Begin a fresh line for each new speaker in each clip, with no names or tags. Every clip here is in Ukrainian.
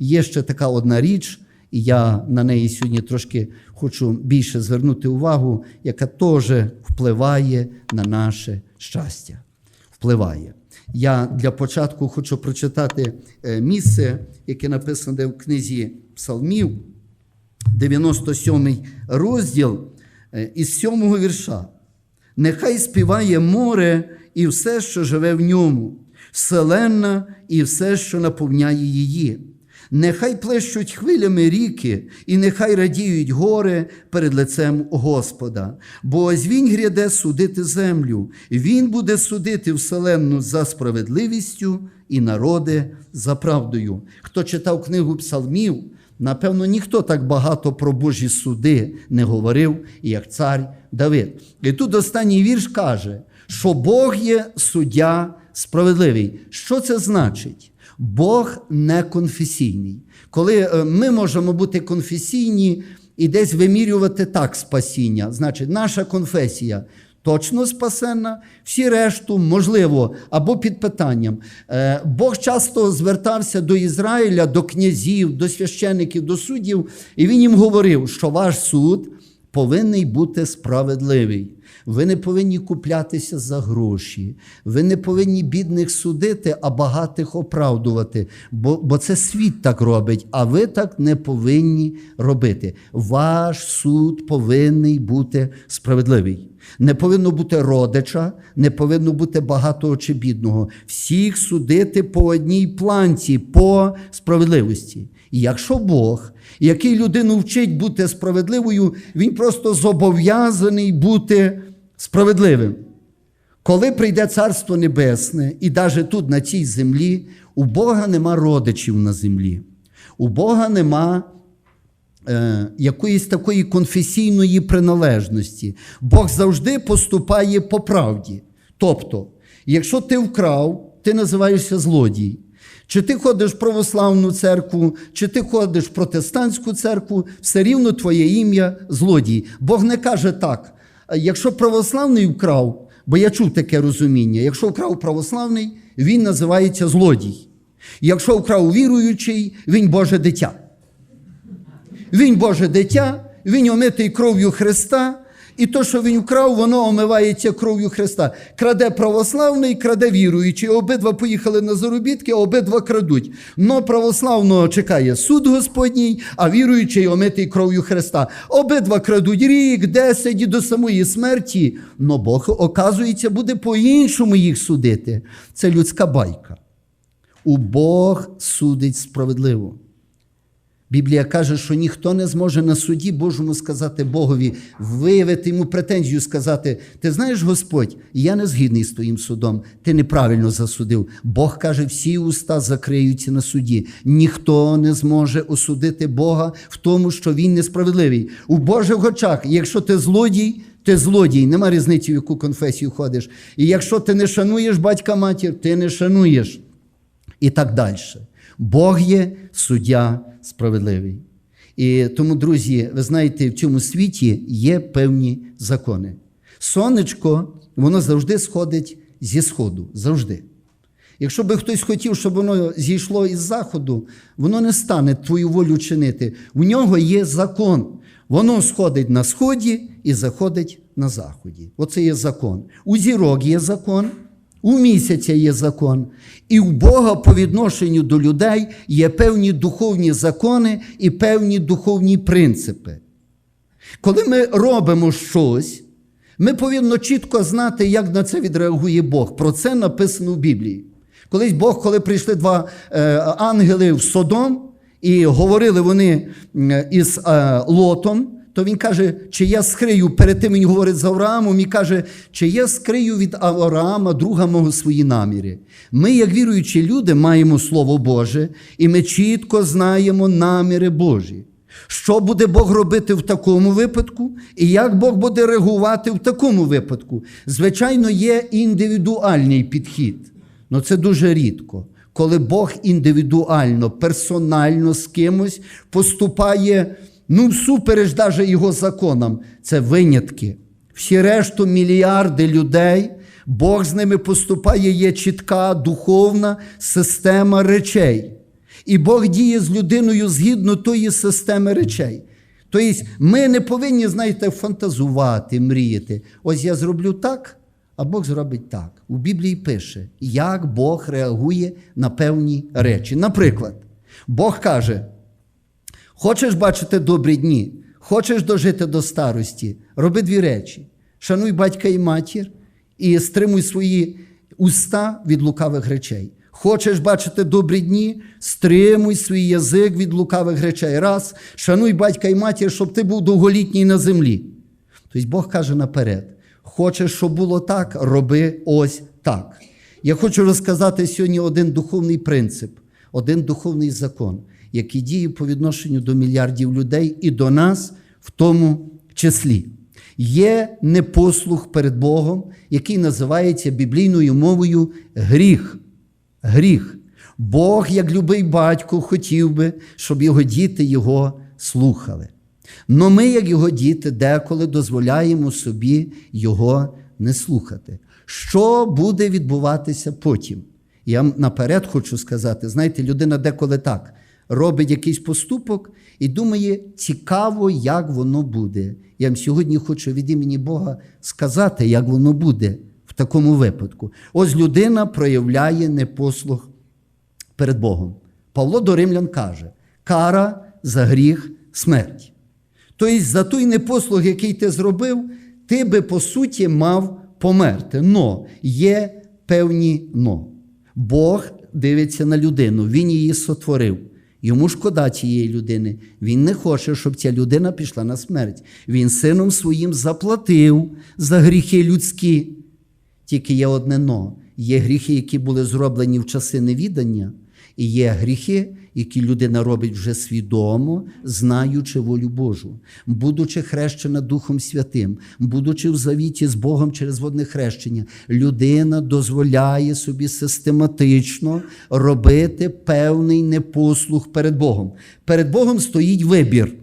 є ще така одна річ, і я на неї сьогодні трошки хочу більше звернути увагу, яка теж впливає на наше щастя. Впливає. Я для початку хочу прочитати е, місце, яке написане в книзі Псалмів, 97 розділ е, із 7 вірша. Нехай співає море і все, що живе в ньому, вселенна і все, що наповняє її. Нехай плещуть хвилями ріки, і нехай радіють гори перед лицем Господа. Бо ось він гряде судити землю, він буде судити вселенну за справедливістю і народи за правдою. Хто читав книгу Псалмів, Напевно, ніхто так багато про Божі суди не говорив, як цар Давид. І тут останній вірш каже, що Бог є суддя справедливий. Що це значить? Бог не конфесійний. Коли е, ми можемо бути конфесійні і десь вимірювати так спасіння, значить, наша конфесія точно спасенна, всі решту, можливо, або під питанням. Е, Бог часто звертався до Ізраїля, до князів, до священиків, до суддів, і він їм говорив, що ваш суд повинен бути справедливий. Ви не повинні куплятися за гроші, ви не повинні бідних судити, а багатих оправдувати. Бо, бо це світ так робить, а ви так не повинні робити. Ваш суд повинен бути справедливий. Не повинно бути родича, не повинно бути багатого чи бідного. Всіх судити по одній планці, по справедливості. І якщо Бог, який людину вчить бути справедливою, він просто зобов'язаний бути справедливим. Коли прийде Царство Небесне, і навіть тут, на цій землі, у Бога нема родичів на землі, у Бога нема е, якоїсь такої конфесійної приналежності. Бог завжди поступає по правді. Тобто, якщо ти вкрав, ти називаєшся злодій. Чи ти ходиш в православну церкву, чи ти ходиш в протестантську церкву, все рівно твоє ім'я злодій. Бог не каже так. Якщо православний вкрав, бо я чув таке розуміння, якщо вкрав православний, він називається злодій. Якщо вкрав віруючий, він Боже дитя. Він Боже дитя, він омитий кров'ю Христа, і то, що він вкрав, воно омивається кров'ю Христа. Краде православний, краде віруючий. Обидва поїхали на заробітки, обидва крадуть. Но православного чекає суд Господній, а віруючий омитий кров'ю Христа. Обидва крадуть рік, десять і до самої смерті. Но Бог, оказується, буде по-іншому їх судити. Це людська байка. У Бог судить справедливо. Біблія каже, що ніхто не зможе на суді Божому сказати Богові, виявити йому претензію, сказати: Ти знаєш, Господь, я не згідний з твоїм судом, ти неправильно засудив. Бог каже, всі уста закриються на суді. Ніхто не зможе осудити Бога в тому, що він несправедливий. У Божих очах, якщо ти злодій, ти злодій, нема різниці, в яку конфесію ходиш. І якщо ти не шануєш батька матір, ти не шануєш. І так далі. Бог є суддя справедливий. І тому, друзі, ви знаєте, в цьому світі є певні закони. Сонечко, воно завжди сходить зі сходу. Завжди. Якщо би хтось хотів, щоб воно зійшло із заходу, воно не стане твою волю чинити. У нього є закон. Воно сходить на сході і заходить на заході. Оце є закон. У зірок є закон. У місяця є закон, і у Бога по відношенню до людей є певні духовні закони і певні духовні принципи. Коли ми робимо щось, ми повинні чітко знати, як на це відреагує Бог. Про це написано в Біблії. Колись Бог, коли прийшли два е, ангели в Содом, і говорили вони із е, Лотом то він каже, чи я скрию, перед тим він говорить з Авраамом і каже, чи я скрию від Авраама, друга мого свої наміри. Ми, як віруючі люди, маємо Слово Боже, і ми чітко знаємо наміри Божі. Що буде Бог робити в такому випадку, і як Бог буде реагувати в такому випадку? Звичайно, є індивідуальний підхід, але це дуже рідко. Коли Бог індивідуально, персонально з кимось поступає ну всупереч даже його законам. Це винятки. Всі решту мільярди людей, Бог з ними поступає, є чітка духовна система речей. І Бог діє з людиною згідно тої системи речей. Тобто ми не повинні, знаєте, фантазувати, мріяти. Ось я зроблю так, а Бог зробить так. У Біблії пише, як Бог реагує на певні речі. Наприклад, Бог каже: Хочеш бачити добрі дні, хочеш дожити до старості, роби дві речі: шануй батька і матір і стримуй свої уста від лукавих речей. Хочеш бачити добрі дні, стримуй свій язик від лукавих речей. Раз, шануй батька і матір, щоб ти був довголітній на землі. Тобто Бог каже наперед: хочеш, щоб було так, роби ось так. Я хочу розказати сьогодні один духовний принцип, один духовний закон, який діє по відношенню до мільярдів людей і до нас в тому числі. Є непослух перед Богом, який називається біблійною мовою гріх. Гріх. Бог, як любий батько, хотів би, щоб його діти його слухали. Но ми, як його діти, деколи дозволяємо собі його не слухати. Що буде відбуватися потім? Я наперед хочу сказати: знаєте, людина деколи так робить якийсь поступок і думає, цікаво, як воно буде. Я вам сьогодні хочу від імені Бога сказати, як воно буде в такому випадку. Ось людина проявляє непослух перед Богом. Павло до римлян каже: кара за гріх смерть. Тобто, за той непослух, який ти зробив, ти би по суті мав померти. Но є певні но. Бог дивиться на людину, Він її сотворив. Йому шкода цієї людини. Він не хоче, щоб ця людина пішла на смерть. Він сином своїм заплатив за гріхи людські. Тільки є одне но. Є гріхи, які були зроблені в часи невідання, і є гріхи, які людина робить вже свідомо, знаючи волю Божу, будучи хрещена Духом Святим, будучи в завіті з Богом через водне хрещення, людина дозволяє собі систематично робити певний непослух перед Богом. Перед Богом стоїть вибір.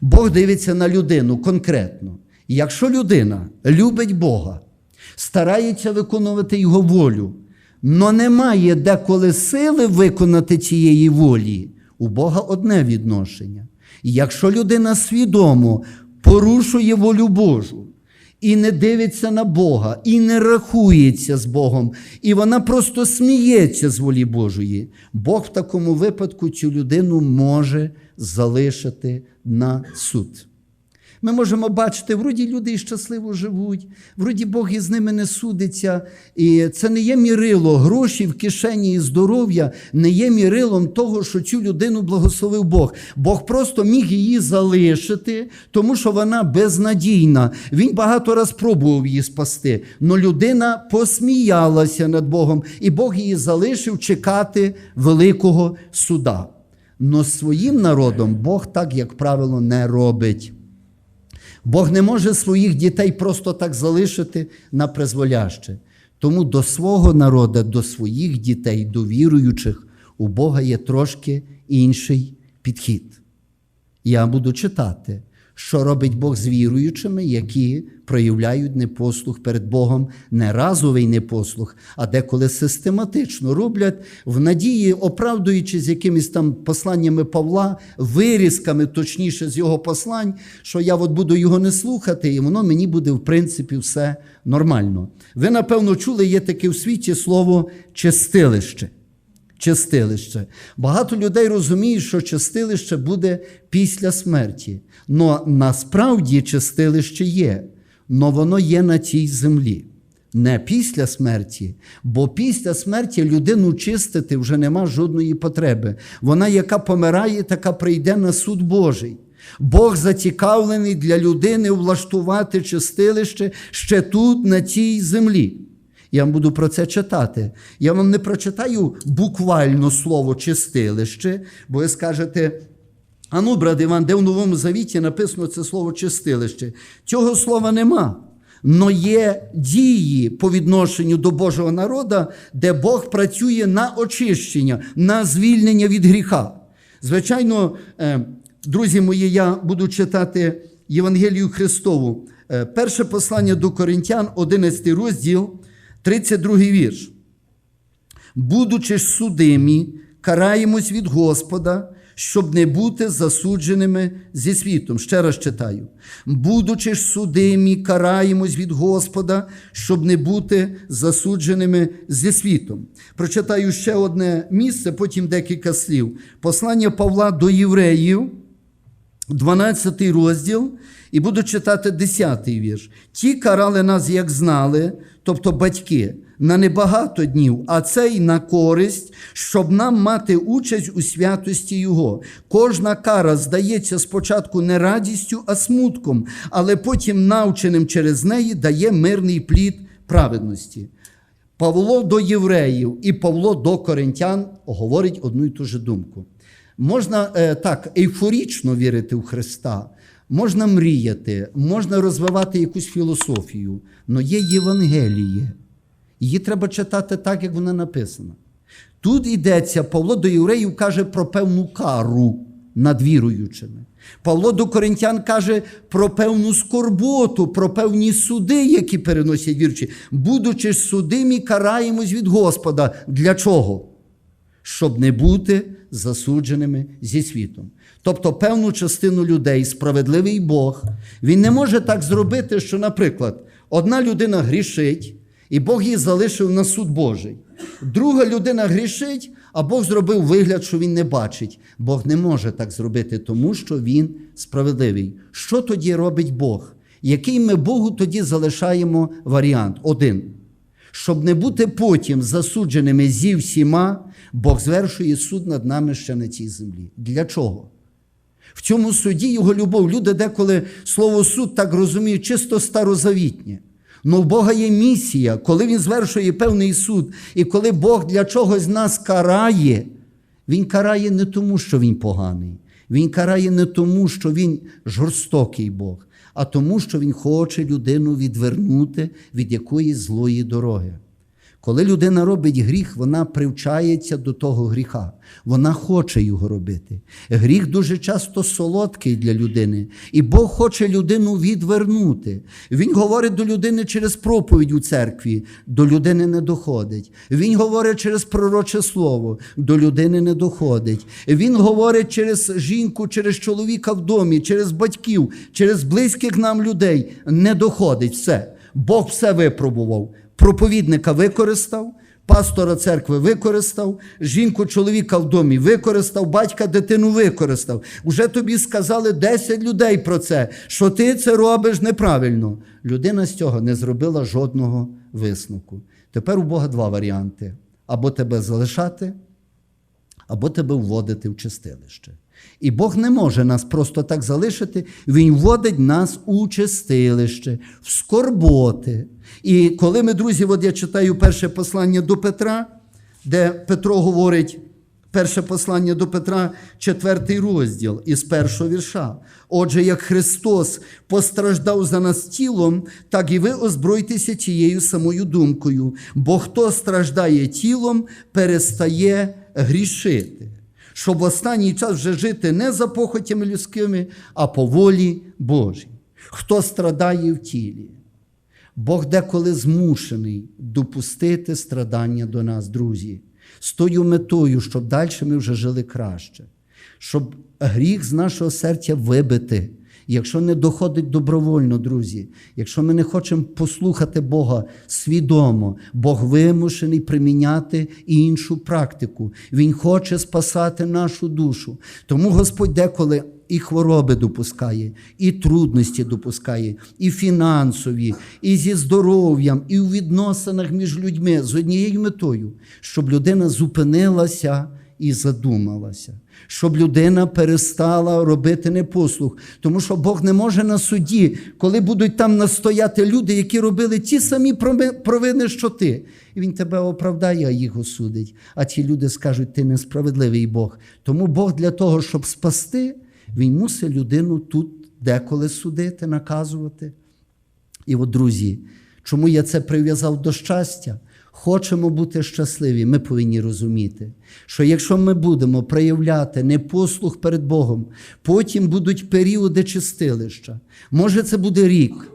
Бог дивиться на людину конкретно. Якщо людина любить Бога, старається виконувати Його волю, но немає деколи сили виконати цієї волі, у Бога одне відношення. І якщо людина свідомо порушує волю Божу і не дивиться на Бога, і не рахується з Богом, і вона просто сміється з волі Божої, Бог в такому випадку цю людину може залишити на суд. Ми можемо бачити, вроді люди і щасливо живуть, вроді Бог із ними не судиться. І це не є мірило гроші в кишені і здоров'я, не є мірилом того, що цю людину благословив Бог. Бог просто міг її залишити, тому що вона безнадійна. Він багато раз пробував її спасти. але людина посміялася над Богом, і Бог її залишив чекати великого суда. Но своїм народом Бог так, як правило, не робить. Бог не може своїх дітей просто так залишити на призволяще. Тому до свого народу, до своїх дітей, до віруючих, у Бога є трошки інший підхід. Я буду читати, що робить Бог з віруючими, які проявляють непослух перед Богом, не разовий непослух, а деколи систематично роблять в надії, оправдуючись якимись там посланнями Павла, вирізками, точніше, з його послань, що я от буду його не слухати, і воно мені буде, в принципі, все нормально. Ви, напевно, чули, є таке в світі слово чистилище. Чистилище. Багато людей розуміють, що чистилище буде після смерті. Но насправді чистилище є, но воно є на цій землі. Не після смерті, бо після смерті людину чистити вже нема жодної потреби. Вона, яка помирає, така прийде на суд Божий. Бог зацікавлений для людини влаштувати чистилище ще тут, на цій землі. Я буду про це читати. Я вам не прочитаю буквально слово чистилище, бо ви скажете. А ну, брат Іван, де в Новому Завіті написано це слово чистилище? Цього слова нема. Но є дії по відношенню до Божого народу, де Бог працює на очищення, на звільнення від гріха. Звичайно, е, друзі мої, я буду читати Євангелію Христову. Е, Перше послання до Коринтян, 11 розділ, 32 вірш. Будучи ж судимі, караємось від Господа, щоб не бути засудженими зі світом. Ще раз читаю. Будучи ж судимі, караємось від Господа, щоб не бути засудженими зі світом. Прочитаю ще одне місце, потім декілька слів. Послання Павла до євреїв. 12 розділ, і буду читати 10 вірш. Ті карали нас, як знали, тобто батьки, на небагато днів, а це й на користь, щоб нам мати участь у святості Його. Кожна кара здається спочатку не радістю, а смутком, але потім, навченим через неї, дає мирний плід праведності. Павло до євреїв і Павло до коринтян говорить одну і ту же думку. Можна е, так ейфорічно вірити в Христа, можна мріяти, можна розвивати якусь філософію, але є Євангеліє. Її треба читати так, як вона написана. Тут йдеться, Павло до євреїв каже про певну кару над віруючими. Павло до коринтян каже про певну скорботу, про певні суди, які переносять вірчі. Будучи ж судимі, караємось від Господа. Для чого? Щоб не бути засудженими зі світом. Тобто певну частину людей, справедливий Бог, він не може так зробити, що, наприклад, одна людина грішить, і Бог її залишив на суд Божий. Друга людина грішить, а Бог зробив вигляд, що він не бачить. Бог не може так зробити, тому що він справедливий. Що тоді робить Бог? Який ми Богу тоді залишаємо варіант? Один. Щоб не бути потім засудженими зі всіма, Бог звершує суд над нами ще на цій землі. Для чого? В цьому суді його любов. Люди деколи слово суд так розуміють, чисто старозавітнє. Ну, в Бога є місія, коли Він звершує певний суд, і коли Бог для чогось нас карає, Він карає не тому, що Він поганий. Він карає не тому, що Він жорстокий Бог, а тому, що Він хоче людину відвернути від якоїсь злої дороги. Коли людина робить гріх, вона привчається до того гріха. Вона хоче його робити. Гріх дуже часто солодкий для людини, і Бог хоче людину відвернути. Він говорить до людини через проповідь у церкві, до людини не доходить. Він говорить через пророче слово, до людини не доходить. Він говорить через жінку, через чоловіка в домі, через батьків, через близьких нам людей. Не доходить все. Бог все випробував. Проповідника використав, пастора церкви використав, жінку чоловіка в домі використав, батька дитину використав. Уже тобі сказали 10 людей про це, що ти це робиш неправильно. Людина з цього не зробила жодного висновку. Тепер у Бога два варіанти: або тебе залишати, або тебе вводити в чистилище. І Бог не може нас просто так залишити, Він вводить нас у чистилище, в скорботи. І коли ми, друзі, от я читаю перше послання до Петра, де Петро говорить, перше послання до Петра, четвертий розділ із першого вірша. Отже, як Христос постраждав за нас тілом, так і ви озбройтеся тією самою думкою, бо хто страждає тілом, перестає грішити щоб в останній час вже жити не за похотями людськими, а по волі Божій. Хто страдає в тілі? Бог деколи змушений допустити страдання до нас, друзі, з тою метою, щоб далі ми вже жили краще, щоб гріх з нашого серця вибити. Якщо не доходить добровольно, друзі, якщо ми не хочемо послухати Бога свідомо, Бог вимушений приміняти іншу практику. Він хоче спасати нашу душу. Тому Господь деколи і хвороби допускає, і трудності допускає, і фінансові, і зі здоров'ям, і у відносинах між людьми з однією метою, щоб людина зупинилася і задумалася, щоб людина перестала робити непослух. Тому що Бог не може на суді, коли будуть там настояти люди, які робили ті самі провини, що ти. І він тебе оправдає, а їх осудить. А ті люди скажуть, ти несправедливий Бог. Тому Бог для того, щоб спасти, він мусить людину тут деколи судити, наказувати. І от, друзі, чому я це прив'язав до щастя? Хочемо бути щасливі, ми повинні розуміти, що якщо ми будемо проявляти непослух перед Богом, потім будуть періоди чистилища. Може, це буде рік,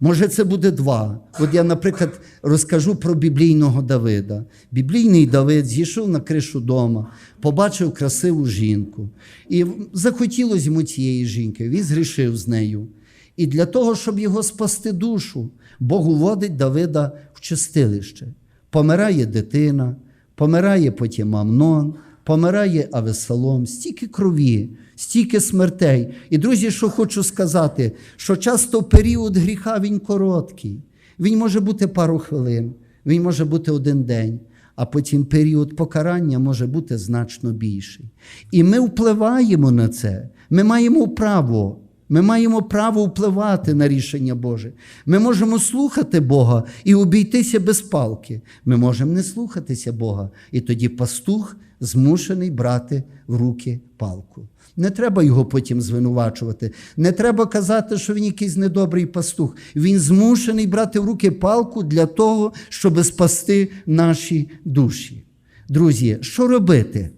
Може, це буде два. От я, наприклад, розкажу про біблійного Давида. Біблійний Давид зійшов на кришу дома, побачив красиву жінку. І захотілося йому цієї жінки. Він згрішив з нею. І для того, щоб його спасти душу, Бог уводить Давида в чистилище. Помирає дитина, помирає потім Амнон, помирає Авесалом, стільки крові, стільки смертей. І, друзі, що хочу сказати, що часто період гріха він короткий. Він може бути пару хвилин, він може бути один день, а потім період покарання може бути значно більший. І ми впливаємо на це. Ми маємо право. Ми маємо право впливати на рішення Боже. Ми можемо слухати Бога і обійтися без палки. Ми можемо не слухатися Бога. І тоді пастух змушений брати в руки палку. Не треба його потім звинувачувати. Не треба казати, що він якийсь недобрий пастух. Він змушений брати в руки палку для того, щоб спасти наші душі. Друзі, що робити,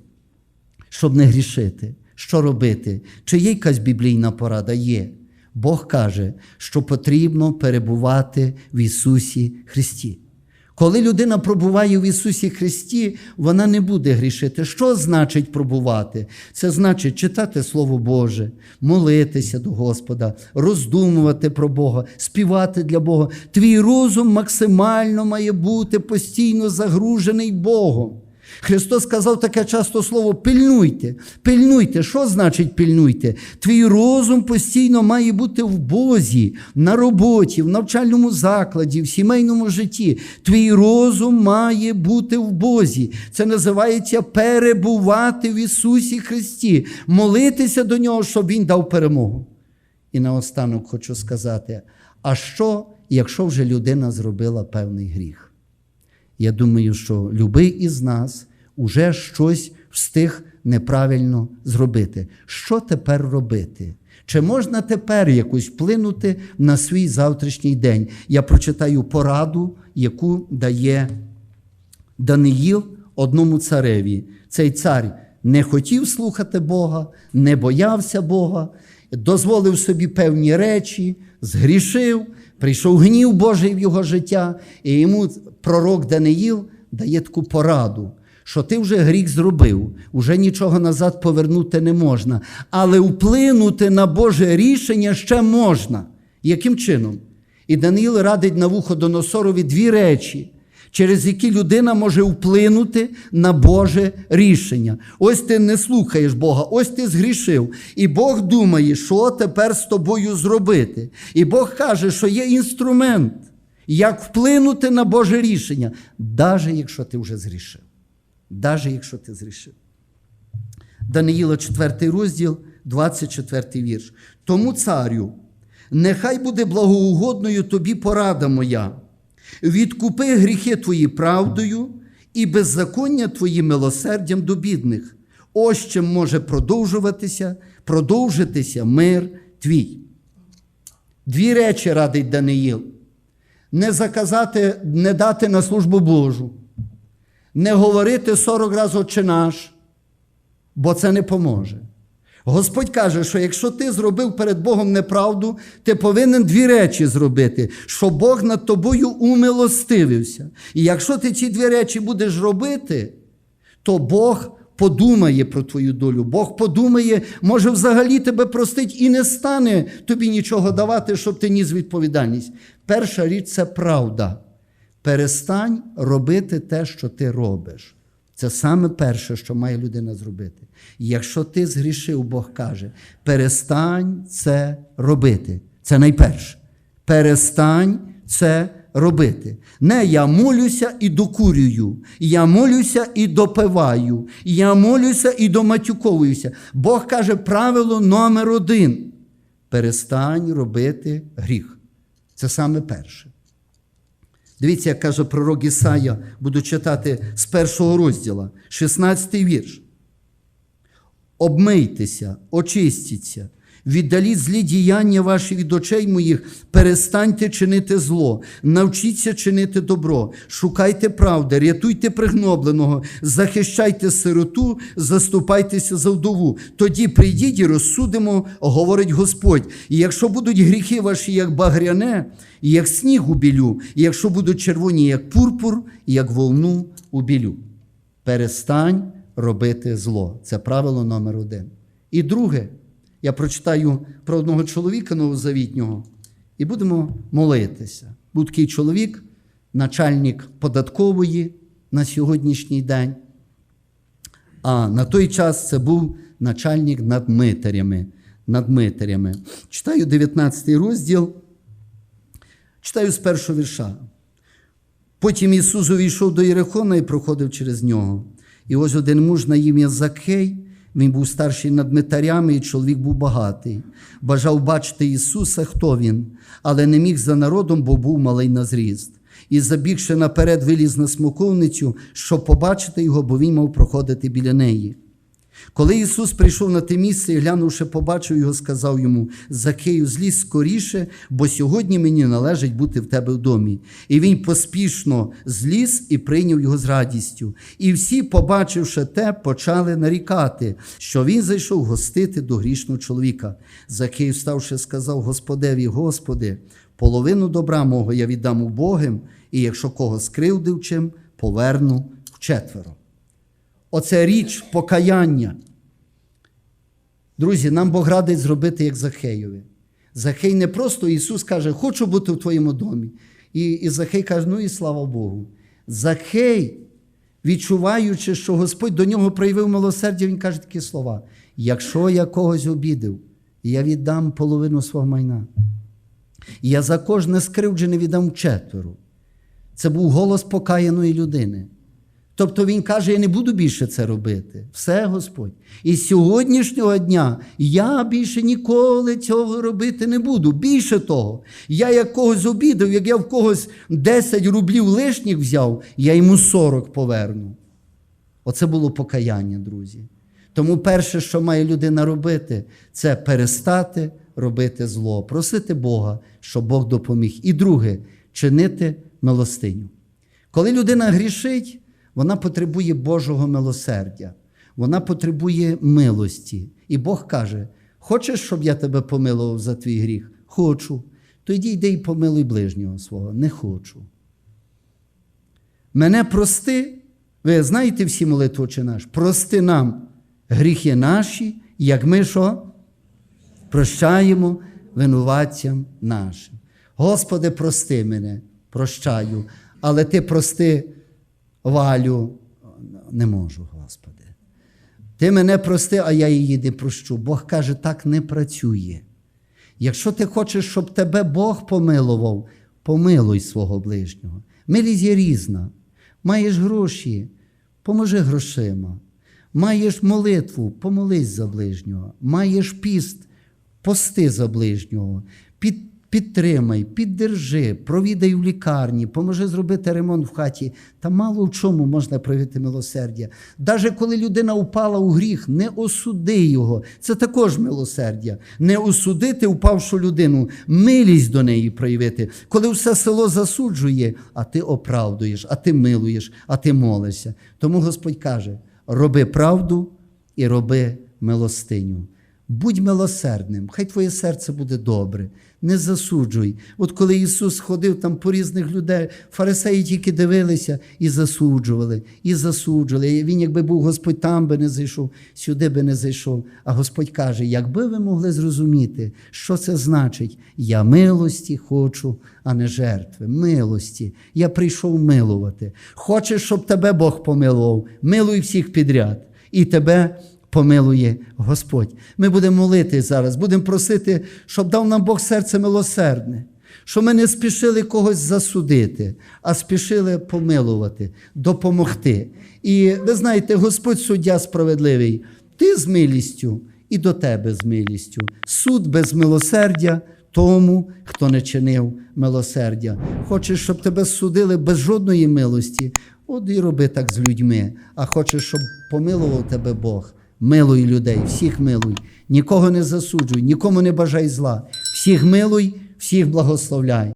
щоб не грішити? Що робити? Чи є якась біблійна порада? Є. Бог каже, що потрібно перебувати в Ісусі Христі. Коли людина пробуває в Ісусі Христі, вона не буде грішити. Що значить пробувати? Це значить читати Слово Боже, молитися до Господа, роздумувати про Бога, співати для Бога. Твій розум максимально має бути постійно загружений Богом. Христос сказав таке часто слово пильнуйте. Пильнуйте. Що значить пильнуйте? Твій розум постійно має бути в Бозі, на роботі, в навчальному закладі, в сімейному житті. Твій розум має бути в Бозі. Це називається перебувати в Ісусі Христі, молитися до Нього, щоб Він дав перемогу. І наостанок хочу сказати: а що, якщо вже людина зробила певний гріх? Я думаю, що любий із нас уже щось встиг неправильно зробити. Що тепер робити? Чи можна тепер якось вплинути на свій завтрашній день? Я прочитаю пораду, яку дає Даниїл одному цареві. Цей цар не хотів слухати Бога, не боявся Бога, дозволив собі певні речі, згрішив, прийшов гнів Божий в його життя, і йому пророк Даниїл дає таку пораду. Що ти вже гріх зробив, уже нічого назад повернути не можна, але вплинути на Боже рішення ще можна. Яким чином? І Даниїл радить на вухо Доносорові дві речі, через які людина може вплинути на Боже рішення. Ось ти не слухаєш Бога, ось ти згрішив. І Бог думає, що тепер з тобою зробити. І Бог каже, що є інструмент, як вплинути на Боже рішення, навіть якщо ти вже згрішив. Навіть якщо ти зрішив. Даниїла 4 розділ, 24 вірш. Тому, царю, нехай буде благоугодною тобі порада моя. Відкупи гріхи твої правдою і беззаконня твої милосердям до бідних. Ось чим може продовжуватися, продовжитися мир твій. Дві речі радить Даниїл: не заказати, не дати на службу Божу не говорити 40 разів «Отче наш, бо це не поможе. Господь каже, що якщо ти зробив перед Богом неправду, ти повинен дві речі зробити, що Бог над тобою умилостивився. І якщо ти ці дві речі будеш робити, то Бог подумає про твою долю. Бог подумає, може взагалі тебе простить і не стане тобі нічого давати, щоб ти ніс відповідальність. Перша річ це правда. Перестань робити те, що ти робиш. Це саме перше, що має людина зробити. І якщо ти згрішив, Бог каже, перестань це робити. Це найперше. Перестань це робити. Не я молюся і докурюю, я молюся і допиваю, я молюся і доматюковуюся. Бог каже правило номер один. Перестань робити гріх. Це саме перше. Дивіться, як каже пророк Ісая, буду читати з першого розділа, 16 вірш. Обмийтеся, очистіться, Віддаліть злі діяння ваші від очей моїх, перестаньте чинити зло, навчіться чинити добро, шукайте правди, рятуйте пригнобленого, захищайте сироту, заступайтеся за вдову. Тоді прийдіть і розсудимо, говорить Господь. І якщо будуть гріхи ваші, як багряне, як сніг у білю, і якщо будуть червоні, як пурпур, як волну у білю. Перестань робити зло. Це правило номер один. І друге, я прочитаю про одного чоловіка новозавітнього, і будемо молитися. Був такий чоловік, начальник податкової на сьогоднішній день. А на той час це був начальник над митарями. Над митарями. Читаю 19 розділ, читаю з першого вірша. Потім Ісус увійшов до Єрихона і проходив через нього. І ось один муж на ім'я Закхей, він був старший над митарями, і чоловік був багатий. Бажав бачити Ісуса, хто він, але не міг за народом, бо був малий на зріст. І забігши наперед, виліз на смоковницю, щоб побачити його, бо він мав проходити біля неї. Коли Ісус прийшов на те місце і глянувши, побачив його, сказав йому: Закею, злізь скоріше, бо сьогодні мені належить бути в тебе в домі. І він поспішно зліз і прийняв його з радістю. І всі, побачивши те, почали нарікати, що він зайшов гостити до грішного чоловіка. Закей, вставши, сказав Господеві, Господи, половину добра мого я віддам убогим, і якщо кого скривдив чим, поверну вчетверо. Оце річ покаяння. Друзі, нам Бог радить зробити як Захеєві. Захей не просто Ісус каже, хочу бути в твоєму домі. І, і Захей каже, ну і слава Богу. Захей, відчуваючи, що Господь до нього проявив милосердя, він каже такі слова: якщо я когось обідив, я віддам половину свого майна. Я за кожне скривджене віддам четверо. Це був голос покаяної людини. Тобто він каже, я не буду більше це робити. Все, Господь. І з сьогоднішнього дня я більше ніколи цього робити не буду. Більше того, я як когось обідав, як я в когось 10 рублів лишніх взяв, я йому 40 поверну. Оце було покаяння, друзі. Тому перше, що має людина робити, це перестати робити зло, просити Бога, щоб Бог допоміг. І друге чинити милостиню. Коли людина грішить, вона потребує Божого милосердя, вона потребує милості. І Бог каже: Хочеш, щоб я тебе помилував за твій гріх? Хочу. Тоді йди і помилуй ближнього свого. Не хочу. Мене прости. Ви знаєте всі молитву чи наш? Прости нам гріхи наші, як ми що? Прощаємо винуватцям нашим. Господи, прости мене, прощаю, але Ти прости Валю, не можу, Господи. Ти мене прости, а я її не прощу. Бог каже, так не працює. Якщо ти хочеш, щоб тебе Бог помилував, помилуй свого ближнього. Милість є різна. Маєш гроші, поможи грошима. Маєш молитву, помолись за ближнього. Маєш піст, пости за ближнього. Під Підтримай, піддержи, провідай в лікарні, поможи зробити ремонт в хаті. Та мало в чому можна проявити милосердя. Навіть коли людина впала у гріх, не осуди його. Це також милосердя. Не осудити впавшу людину, милість до неї проявити. Коли все село засуджує, а ти оправдуєш, а ти милуєш, а ти молишся. Тому Господь каже: роби правду і роби милостиню. Будь милосердним, хай твоє серце буде добре, не засуджуй. От коли Ісус ходив там по різних людей, фарисеї тільки дивилися і засуджували, і засуджували. Він, якби був Господь там би не зайшов, сюди би не зайшов. А Господь каже: якби ви могли зрозуміти, що це значить, я милості хочу, а не жертви. Милості. Я прийшов милувати. Хочеш, щоб тебе Бог помилував, милуй всіх підряд. І тебе помилує Господь. Ми будемо молити зараз, будемо просити, щоб дав нам Бог серце милосердне, щоб ми не спішили когось засудити, а спішили помилувати, допомогти. І ви знаєте, Господь суддя справедливий, ти з милістю і до тебе з милістю. Суд без милосердя. Тому, хто не чинив милосердя. Хочеш, щоб тебе судили без жодної милості, от і роби так з людьми. А хочеш, щоб помилував тебе Бог, Милуй людей, всіх милуй, нікого не засуджуй, нікому не бажай зла. Всіх милуй, всіх благословляй.